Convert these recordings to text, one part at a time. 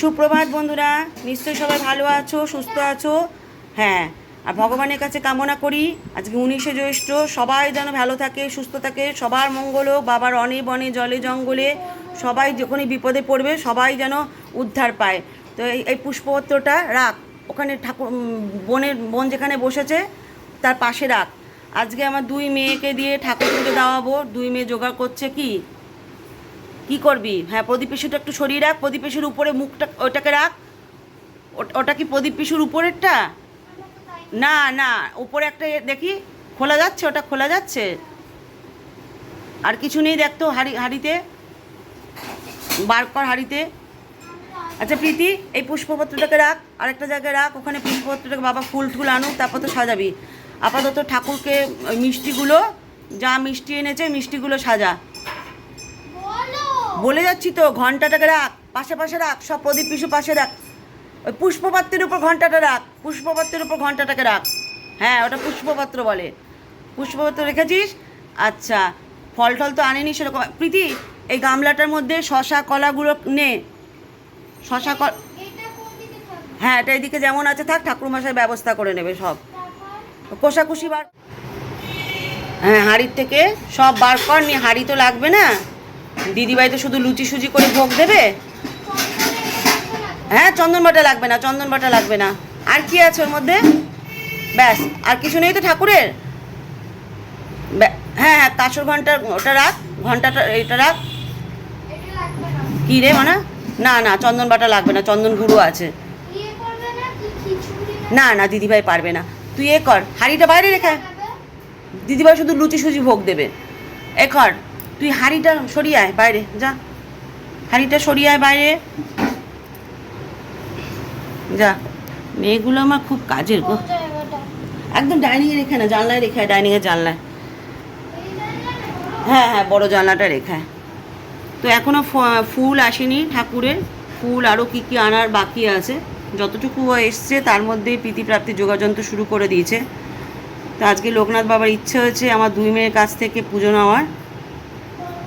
সুপ্রভাত বন্ধুরা, নিশ্চয়ই সবাই ভালো আছো, সুস্থ আছো? হ্যাঁ আর ভগবানের কাছে কামনা করি, আজকে উনিশে জ্যৈষ্ঠ, সবাই যেন ভালো থাকে, সুস্থ থাকে, সবার মঙ্গল হোক বাবার অনে বনে, জলে জঙ্গলে, সবাই যখনই বিপদে পড়বে, সবাই যেন উদ্ধার পায়। তো এই পুষ্পপত্রটা রাখ, ওখানে ঠাকুর বোনের, বোন যেখানে বসেছে, তার পাশে রাখ। আজকে আমার দুই মেয়েকে দিয়ে ঠাকুর পুজো দেওয়াবো, দুই মেয়ে জোগাড় করছে কি? কি করবি? হ্যাঁ প্রদীপ পিসুটা একটু সরিয়ে রাখ, প্রদীপ পিসুর উপরে মুখটা, ওটাকে রাখ। ওটা কি প্রদীপ পিসুর উপরেরটা? না না, উপরে একটা দেখি, খোলা যাচ্ছে, ওটা খোলা যাচ্ছে। আর কিছু নেই, দেখ তো, হাড়ি, হাড়িতে। বার কর হাড়িতে। আচ্ছা প্রীতি, এই পুষ্পপত্রটাকে রাখ, আরেকটা জায়গায় রাখ, ওখানে পুষ্পপত্রটাকে বাবা ফুল টুল আনুক, তারপর তো সাজাবি। আপাতত ঠাকুরকে মিষ্টিগুলো, যা মিষ্টি এনেছে, মিষ্টিগুলো সাজা। বলে যাচ্ছি তো ঘন্টাটাকে রাখ পাশে পাশে রাখ সব প্রদীপ পিছু পাশে রাখ। ওই পুষ্পপাত্রের উপর ঘন্টাটা রাখ পুষ্পপাত্রের উপর ঘন্টাটাকে রাখ। হ্যাঁ ওটা পুষ্পপাত্র বলে। পুষ্পপাত্র রেখেছিস? আচ্ছা ফল টল তো আনেনি সেরকম। প্রীতি এই গামলাটার মধ্যে শশা কলাগুলো নে। শশা কল হ্যাঁ এটা এদিকে যেমন আছে থাক ঠাকুরমশাই ব্যবস্থা করে নেবে সব। কোষাকুষি বার হ্যাঁ হাঁড়ির থেকে সব বার কর নিয়ে হাঁড়ি তো লাগবে না। দিদিভাই তো শুধু লুচি সুজি করে ভোগ দেবে? হ্যাঁ চন্দন বাটা লাগবে না, চন্দন বাটা লাগবে না। আর কি আছে ওর মধ্যে? ব্যাস, আর কিছু নেই তো ঠাকুরের? হ্যাঁ হ্যাঁ কাঁসর ঘণ্টা, ওটা রাখ, ঘন্টাটা, এটা রাখ। কি রে মানে? না না, চন্দন বাটা লাগবে না, চন্দন গুঁড়ো আছে। না না, দিদিভাই পারবে না। তুই এ কর, হাঁড়িটা বাইরে রেখে। দিদিভাই শুধু লুচি সুজি ভোগ দেবে। এ কর। তুই হাঁড়িটা সরিয়ে আয় বাইরে, যা। হাঁড়িটা সরিয়ে আয় বাইরে। যা। মেয়েগুলো আমার খুব কাজের গো। একদম ডাইনিংয়ে রেখে না জানলায় রেখে আয় ডাইনিংয়ের জানলায়। হ্যাঁ হ্যাঁ বড় জানলাটা রেখে আয়। তো এখনও ফুল আসেনি ঠাকুরের। ফুল আরও কী কী আনার বাকি আছে। যতটুকু এসছে তার মধ্যে প্রীতিপ্রাপ্তি যোগাযন্ত্র শুরু করে দিয়েছে। তো আজকে লোকনাথ বাবার ইচ্ছে হয়েছে আমার দুই মেয়ের কাছ থেকে পুজো নেওয়ার।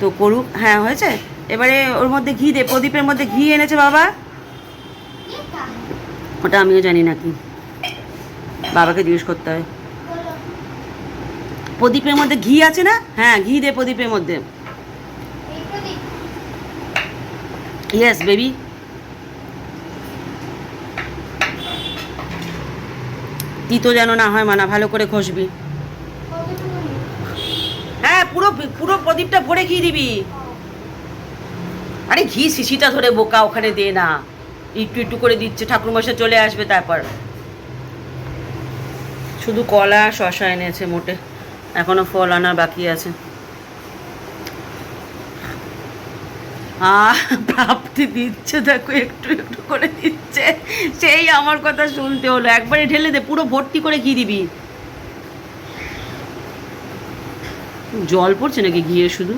তো করুক হ্যাঁ হয়েছে? এবারে ওর মধ্যে ঘি দে, প্রদীপের মধ্যে ঘি এনেছে বাবা। ওটা আমিও জানি নাকি। বাবাকে জিজ্ঞেস করতে হয়। প্রদীপের মধ্যে ঘি আছে না? হ্যাঁ ঘি দে প্রদীপের মধ্যে। ইয়েস বেবি তিতো যেন না হয়, মানা, ভালো করে ঘষবি। পুরো পুরো প্রদীপটা ভরে ঘি দিবি। আরে ঘি শিশিটা ধরে বোকা ওখানে দে না। একটু একটু করে দিচ্ছে ঠাকুরমশাই চলে আসবে তারপর। শুধু কলা শশা এনেছে মোটে, এখনও ফল আনার বাকি আছে। প্রাপ্তি দিচ্ছে, দেখো, একটু একটু করে দিচ্ছে। সেই আমার কথা শুনতে হলো, একবারে ঢেলে দে, পুরো ভর্তি করে ঘি দিবি। জল পড়ছে নাকি ঘিয়ে শুধু?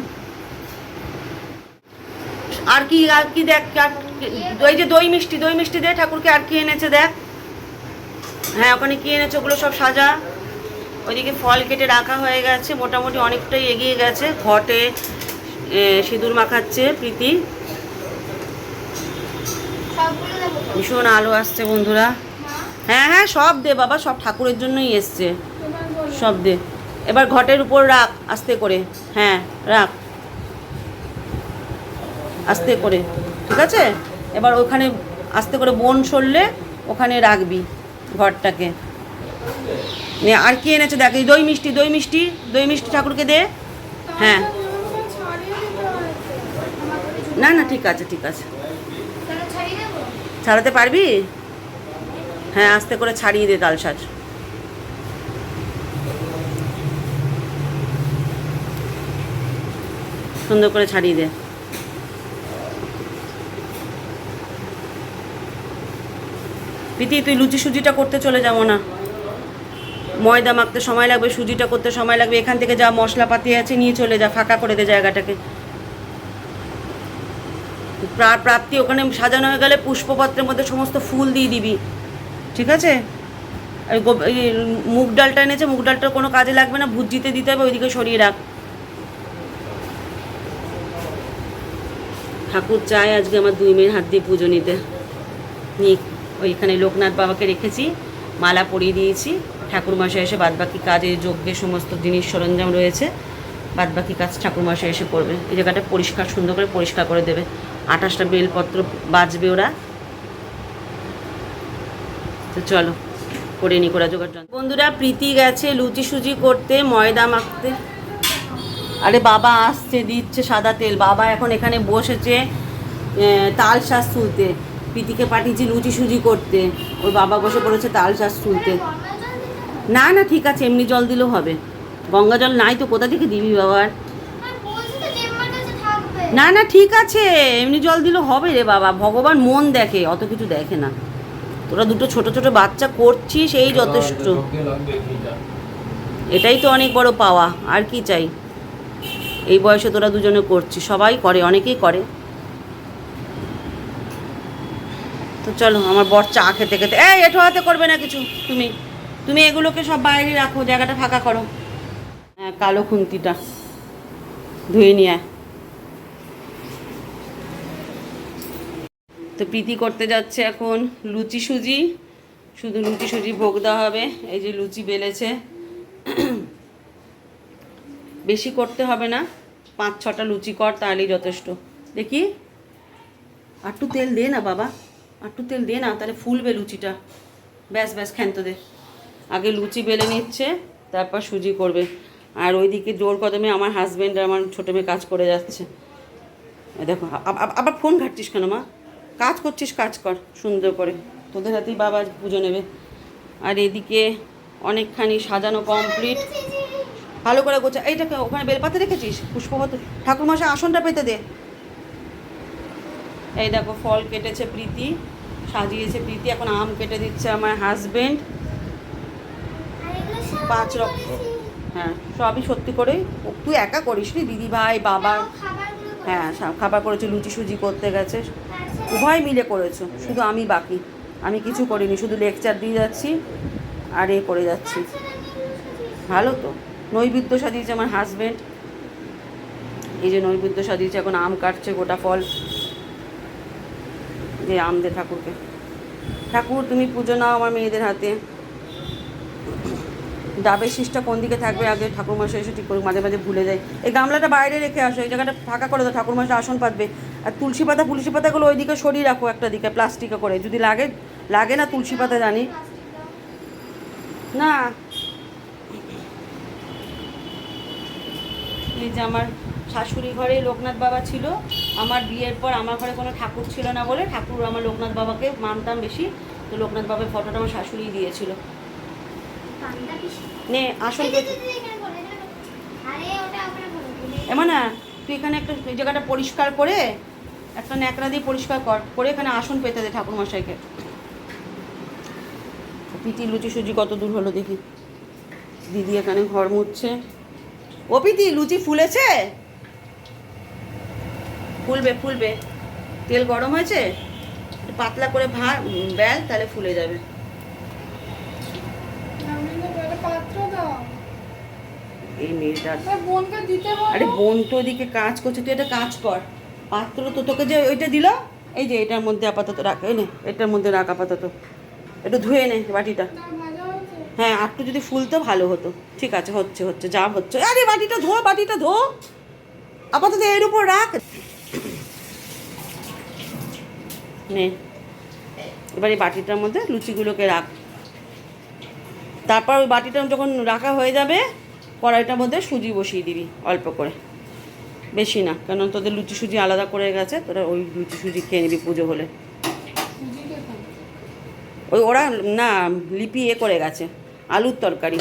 আর কি আর কি দেখ আর ওই যে দই মিষ্টি দই মিষ্টি দে ঠাকুরকে আর কি এনেছে দেখ। হ্যাঁ ওখানে কি এনেছে ওগুলো সব সাজা। ওইদিকে ফল কেটে রাখা হয়ে গেছে মোটামুটি অনেকটাই এগিয়ে গেছে। ঘটে সিঁদুর মাখাচ্ছে প্রীতি। ভীষণ আলো আসছে বন্ধুরা। হ্যাঁ হ্যাঁ সব দে বাবা সব ঠাকুরের জন্যই এসছে। সব দে। এবার ঘটের উপর রাখ, আস্তে করে। হ্যাঁ রাখ। আস্তে করে, ঠিক আছে? এবার ওখানে আস্তে করে বন সরলে ওখানে রাখবি ঘরটাকে। নে আর কি এনেছে দেখ, এই দই মিষ্টি দই মিষ্টি দই মিষ্টি ঠাকুরকে দে। হ্যাঁ। না না, ঠিক আছে ঠিক আছে। ছাড়াতে পারবি? হ্যাঁ আস্তে করে ছাড়িয়ে দে তালসাজ সুন্দর করে ছাড়িয়ে দে। প্রীতি, তুই লুচি সুজিটা করতে চলে যাব না। ময়দা মাখতে সময় লাগবে, সুজিটা করতে সময় লাগবে। এখান থেকে যা মশলাপাতি আছে নিয়ে চলে যা, ফাঁকা করে দে জায়গাটাকে। প্রা- প্রাপ্তি ওখানে সাজানো হয়ে গেলে পুষ্পপত্রের মধ্যে সমস্ত ফুল দিয়ে দিবি। ঠিক আছে? মুগ ডালটা এনেছে, মুগ ডালটা কোনো কাজে লাগবে না, ভুজিতে দিতে হবে, ওইদিকে সরিয়ে রাখ। ঠাকুর চায় আজকে আমার দুই মেয়ের হাত দিয়ে পুজো নিতে। নিয়ে ওইখানে লোকনাথ বাবাকে রেখেছি, মালা পরিয়ে দিয়েছি। ঠাকুরমশাই এসে বাদবাকি কাজে যজ্ঞের সমস্ত জিনিস সরঞ্জাম রয়েছে। বাদবাকি কাজ ঠাকুরমশাই এসে করবে। এই জায়গাটা পরিষ্কার, সুন্দর করে পরিষ্কার করে দেবে। আঠাশটা বেলপত্র বাজবে ওরা। তো চলো, করে নি করা জোগাড়। বন্ধুরা, প্রীতি গেছে লুচি সুজি করতে, ময়দা মাখতে। আরে বাবা আসছে দিচ্ছে সাদা তেল। বাবা এখন এখানে বসেছে তাল শ্বাস তুলতে। প্রীতিকে পাঠিয়েছি লুচি সুজি করতে। ওর বাবা বসে পড়েছে তাল শ্বাস তুলতে। না না ঠিক আছে এমনি জল দিলেও হবে। গঙ্গা জল নাই তো কোথা থেকে দিবি বাবার না না ঠিক আছে এমনি জল দিলেও হবে রে বাবা। ভগবান মন দেখে অত কিছু দেখে না। তোরা দুটো ছোট ছোট বাচ্চা করছিস এই যথেষ্ট। এটাই তো অনেক বড় পাওয়া আর কি চাই? এই বয়সে তোরা দুজনে করছিস, সবাই করে, অনেকেই করে। তো চলো, আমার বর চা খেতে খেতে, এই, এঠো হাতে করবে না কিছু, তুমি। তুমি এগুলোকে সব বাইরে রাখো, জায়গাটা ফাঁকা করো। হ্যাঁ কালো খুন্তিটা ধুয়ে নিয়ে তো প্রীতি করতে যাচ্ছে এখন লুচি সুজি, শুধু লুচি সুজি ভোগ দেওয়া হবে, এই যে লুচি বেলেছে। বেশি করতে হবে না। পাঁচ, ছটা লুচি কর, তাহলেই যথেষ্ট। দেখি? আটটু তেল দে না বাবা। আটটু তেল দে না, তাহলে ফুলবে লুচিটা। ব্যাস ব্যাস, ক্ষান্ত দে। আগে লুচি বেলে নিচ্ছে, তারপর সুজি করবে। আর ওইদিকে জোর কদমে আমার হাজব্যান্ড আমার ছোটো মেয়ে কাজ করে যাচ্ছে। দেখো আবার ফোন ঘাটছিস কেন মা? কাজ করছিস, কাজ কর, সুন্দর করে। তোদের হাতেই বাবা পুজো নেবে। আর এদিকে অনেকখানি সাজানো কমপ্লিট ভালো করে গোছা, এইটাকে ওখানে বেলপাতে রেখেছিস? পুষ্পপত্র ঠাকুরমশাই আসনটা পেতে দে। এই দেখো, ফল কেটেছে প্রীতি, সাজিয়েছে প্রীতি, এখন আম কেটে দিচ্ছে আমার হাজবেন্ড পাঁচ রকম হ্যাঁ সবই সত্যি করেই ও- তুই একা করিস নি দিদি ভাই বাবা হ্যাঁ খাবার করেছে, লুচি সুজি করতে গেছে, উভয় মিলে করেছ, শুধু আমি বাকি, আমি কিছু করিনি, শুধু লেকচার দিয়ে যাচ্ছি, আর এ করে যাচ্ছি। ভালো তো? নৈবেদ্য সাজিয়েছে আমার হাজবেন্ড এই যে নৈবেদ্য সাজিয়েছে, এখন আম কাটছে গোটা ফল। যে আম দে ঠাকুরকে। ঠাকুর, তুমি পুজো নাও আমার মেয়েদের হাতে। ডাবের শীষটা কোন দিকে থাকবে? আগে ঠাকুরমশাই এসে ঠিক করুক, মাঝে মাঝে ভুলে যায়। এই গামলাটা বাইরে রেখে আসো, এই জায়গাটা ফাঁকা করে দাও, ঠাকুরমশাই আসন পাতবে। আর তুলসী পাতা তুলসী পাতাগুলো ওই দিকে সরিয়ে রাখো একটা দিকে, প্লাস্টিকে করে। যদি লাগে লাগে না তুলসী পাতা, জানি। না এই যে আমার শাশুড়ি ঘরে লোকনাথ বাবা ছিল আমার বিয়ের পর আমার ঘরে কোনো ঠাকুর ছিল না বলে ঠাকুর আমার লোকনাথ বাবাকে মানতাম বেশি তো লোকনাথ বাবার ফটোটা আমার শাশুড়ি দিয়েছিল। নে আসল এমন না তুই এখানে একটা এই জায়গাটা পরিষ্কার করে একটা ন্যাকড়া দিয়ে পরিষ্কার কর করে এখানে আসন পেতে দে ঠাকুর মশাইকে পিটি লুচি সুজি কত দূর হলো দেখি। দিদি এখানে ঘর মুছছে। পিটি লুচি ফুলেছে? ফুলবে ফুলবে। তেল গরম হয়েছে? পাতলা করে ভা বেল তাহলে ফুলে যাবে। এই মেয়েটা আরে বোন তো ওদিকে কাজ করছে তুই একটা কাজ কর। পাত্র তো তোকে যে ওইটা দিল এই যে এটার মধ্যে আপাতত রাখ এই নে এটার মধ্যে রাখ আপাতত। একটু ধুয়ে নে বাটিটা। হ্যাঁ একটু যদি ফুলতো ভালো হতো। ঠিক আছে, হচ্ছে হচ্ছে, যা হচ্ছে। আরে, বাটিটা ধো বাটিটা ধো। আপাতত এর উপর রাখ। নে। এবার এই বাটিটার মধ্যে লুচিগুলোকে রাখ। তারপর ওই বাটিটা যখন রাখা হয়ে যাবে, কড়াইটার মধ্যে সুজি বসিয়ে দিবি, অল্প করে। বেশি না কেন তোদের লুচি সুজি আলাদা করে গেছে, তোরা ওই লুচি সুজি খেয়ে নিবি পুজো হলে। ওই ওরা, না, লিপি এ করে গেছে। আলুর তরকারি।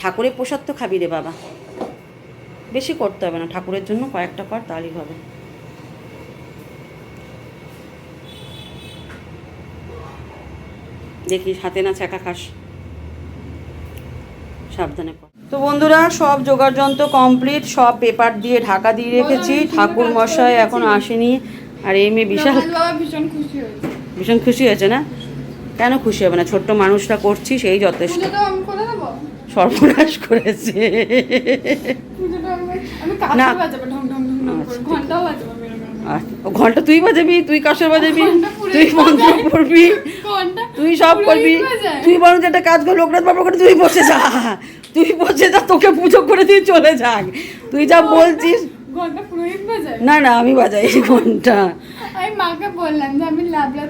ঠাকুরের প্রসাদ তো খাবি রে বাবা। বেশি করতে হবে না ঠাকুরের জন্য কয়েকটা কর তাহলেই হবে। দেখিস হাতে না ছ্যাঁকা খাস। সাবধানে তো বন্ধুরা সব জোগাড় যন্ত্র কমপ্লিট সব পেপার দিয়ে ঢাকা দিয়ে রেখেছি। ঠাকুর মশাই এখন আসেনি। আর এই মেয়ে বিশাল ভীষণ খুশি হয়েছে। ভীষণ খুশি হয়েছে না? কেন খুশি হবে না? ছোট্ট মানুষটা করছি সেই যথেষ্ট। সর্বনাশ করেছে। না। ঘণ্টা তুই বাজাবি? তুই কাঁসর বাজাবি? তুই মন্ত্র। পড়বি? তুই সব করবি। তুই বরং একটা কাজ কর লোকনাথ বাবার করে তুই বসে যা। তুই বসে যা তোকে পুজো করে তুই চলে যাক। তুই যা বলছিস না না আমি বাজাই ঘণ্টা আমি মাকে বললাম যে আমি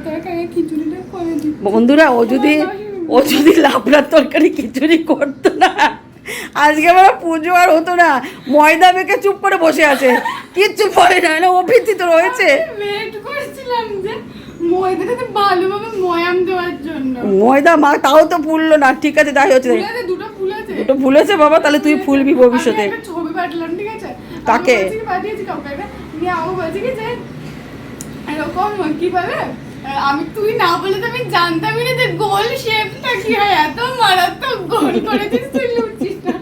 তরকারি খিচুড়িটা করে দিই। বন্ধুরা ও যদি ও যদি লাবড়ার তরকারি খিচুড়ি করতো না আজকে আমার পুজো আর হতো না। ময়দা মেখে চুপ করে বসে আছে। কিচ্ছু পরে না না ও ভীতি তো রয়েছে ময়দা মা তাও তো ফুললো না। ঠিক আছে তাই হচ্ছে। দুটো ফুল আছে। দুটো ভুলেছে বাবা তাহলে তুই ফুলবি ভবিষ্যতে। ছবি পাঠালাম ঠিক আছে? কাকে? আমি পাঠিয়েছি কাউকে নিয়ে আমাকে বলছে কি যে এরকম কি আমি তুই না বলে তো আমি জানতামই না যে গোল শেপটা কি হয় এত মারাত্মক গোল করেছিস তুই লুচিস না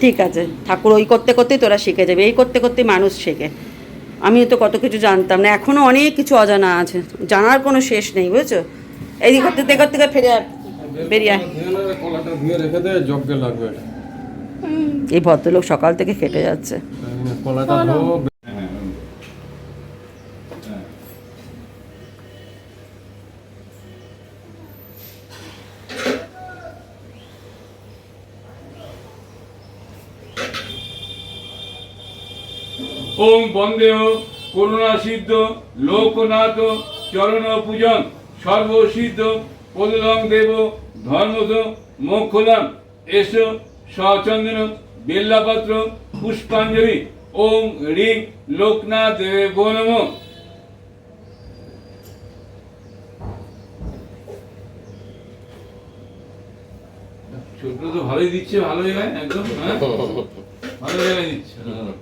ঠিক আছে ঠাকুর ওই করতে করতে তোরা শিখে যাবে এই করতে করতে মানুষ শেখে আমিও তো কত কিছু জানতাম না এখনও অনেক কিছু অজানা আছে জানার কোনো শেষ নেই বুঝেছ এই দিক করতে করতে করতে ফিরে আয়। বেরিয়ে। এই ভদ্রলোক সকাল থেকে খেটে যাচ্ছে কলাটা ধো ওম বন্দেহ করুণা সিদ্ধ লোকনাথ চরণ পূজন সর্বসিদ্ধ পদলং দেব ধর্মদ মোক্ষদাম এসো সচন্দন বেল্লাপত্র পুষ্পাঞ্জলি। ওম রিং লোকনাথ দেব নম। ছোট তো ভালোই দিচ্ছে ভালো জায়গায় একদম হ্যাঁ? ভালো জায়গায় দিচ্ছে হ্যাঁ।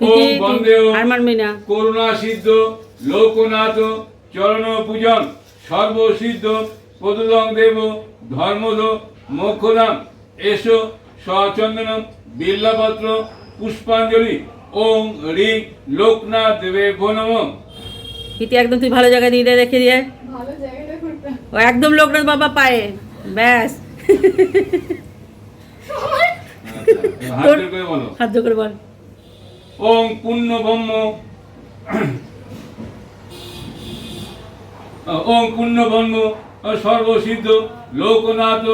ওম করুণা সিদ্ধ লোকনাথ চরণ পূজন সর্বসিদ্ধ পদুদং দেব ধর্মদ মোক্ষদাম। এসো সচন্দনম বিল্লাপত্র পুষ্পাঞ্জলি। ওম রিং লোকনাথ দেবে নম ইতি একদম তুই ভালো জায়গায় দিয়ে দে, রেখে দিয়ে ভালো জায়গাটা কোনটা ও একদম লোকনাথ বাবা পায়ে। ব্যাস। হাত তোর- করে বলো। হাত করে বল। ওম পুণ্য ব্রহ্ম ওম ব্রহ্ম সর্বসিদ্ধ লোকনাথ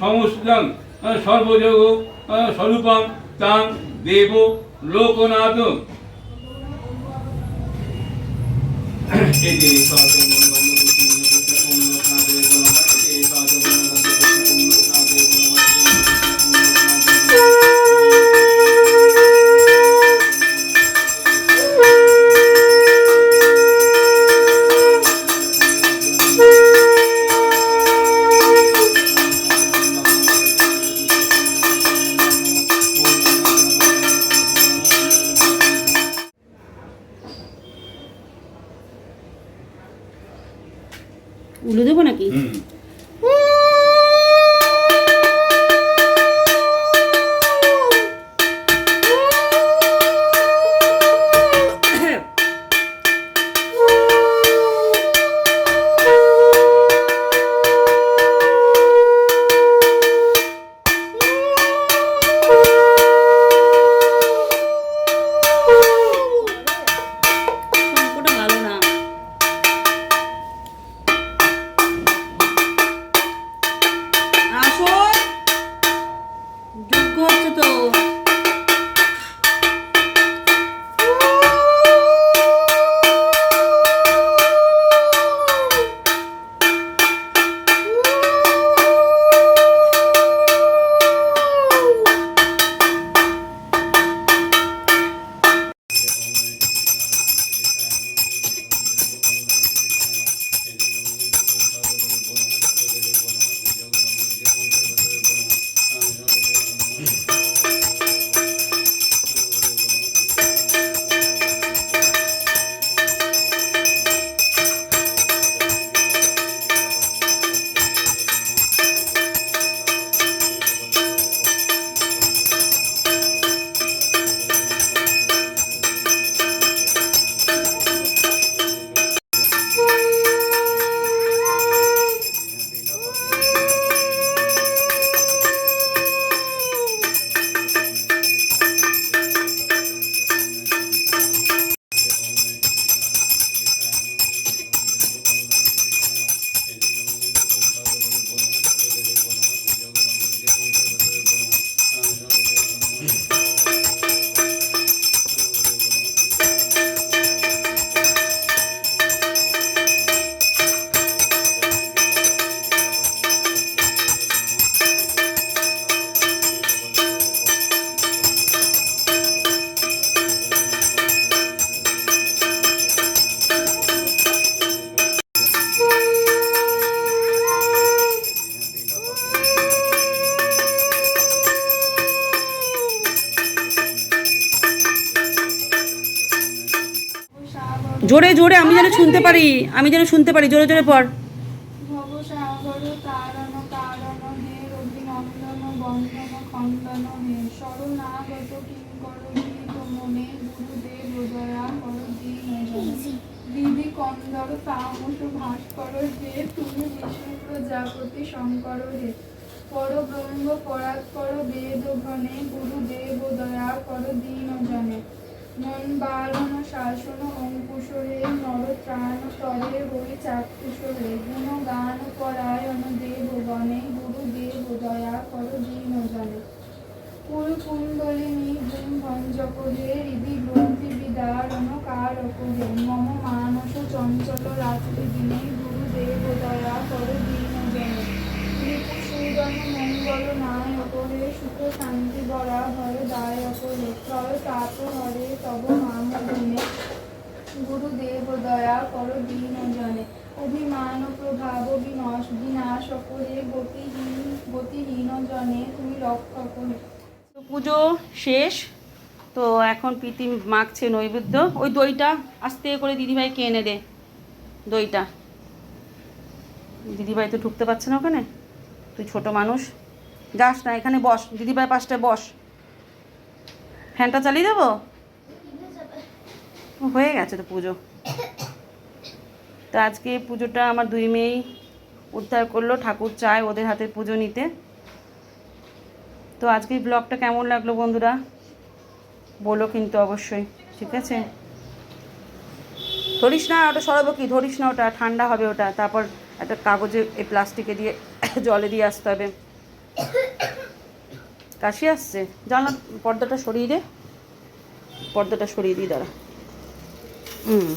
সমস্তং সর্বযোগ স্বরূপম তাং দেব লোকনাথ। এতে উলু দেবো নাকি? জোরে জোরে, আমি যেন শুনতে পারি, আমি যেন শুনতে পারি, জোরে জোরে পর মনে গুরুদেব দয়া কর কন্দর হে তুমি বিষ্ণু প্রজাপতি শঙ্কর হে পরব্রহ্ম পরাৎপর বেদ ঘনে গুরুদেব দয়া কর দীন মন বারণ শাসন অঙ্কুশ হে নর ত্রাণ তরে হই চাক্ষুষ হে গুণ গান পরায়ণ দেব গণে গুরুদেব দয়া কর দীন জনে কুল কুণ্ডলিনী গুণ ভঞ্জক হে হৃদি গ্রন্থি বিদারণ কারক হে মম মানস চঞ্চল রাত্রি দিনে গুরুদেব দয়া কর দীন রিপুসূদন মঙ্গল নায়ক হে সুখ শান্তি বরা ভয় দায়ক হে প্রয় তাপ হরে, তব নাম গুণে গুরুদেব দয়া কর দীন জনে। অভিমান, প্রভাব, বিনাশ বিনাশ করে গতিহীন গতিহীন জনে। তুমি রক্ষক হে তো পুজো শেষ। তো এখন প্রীতি মাখছে নৈবেদ্য। ওই দইটা আস্তে করে দিদিভাইকে এনে দে দইটা। দিদিভাই তো ঢুকতে পারছে না ওখানে। তুই ছোট মানুষ। যাস না, এখানে বস, দিদিভাই পাশটায় বস। ফ্যানটা চালিয়ে দেবো? হয়ে গেছে তো পুজো। তো আজকে পুজোটা আমার দুই মেয়েই উদ্ধার করল, ঠাকুর চায় ওদের হাতে পুজো নিতে। তো আজকে ব্লগটা কেমন লাগল বন্ধুরা? বলো কিন্তু অবশ্যই, ঠিক আছে? ধরিস না, ওটা সরাবো কি? ধরিস না ওটা, ঠান্ডা হবে ওটা। তারপর একটা কাগজে এই প্লাস্টিকে দিয়ে জলে দিয়ে আসতে হবে। কাশি আসছে। জানলা, পর্দাটা সরিয়ে দে। পর্দাটা সরিয়ে দিই, দাঁড়া। হুম।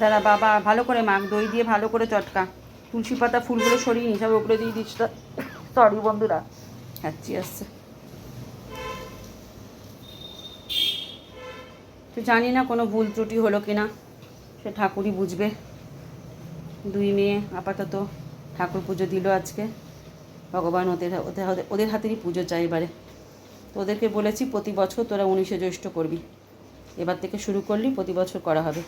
দাদা বাবা, ভালো করে মাখ। দই দিয়ে ভালো করে চটকা। তুলসী পাতা ফুলগুলো সরিয়ে নি, সব ওগুলো দিয়ে দিচ্ছি। সরি বন্ধুরা হাঁচি আসছে। তো জানি না কোনো ভুল ত্রুটি হলো কি না সে ঠাকুরই বুঝবে। দুই মেয়ে আপাতত ঠাকুর পুজো দিল আজকে। ভগবান ওদের ওদের ওদের হাতেরই পুজো চাই এবারে। তো ওদেরকে বলেছি, প্রতি বছর তোরা উনিশে জ্যৈষ্ঠ করবি। এবার থেকে শুরু করলি, প্রতি বছর করা হবে।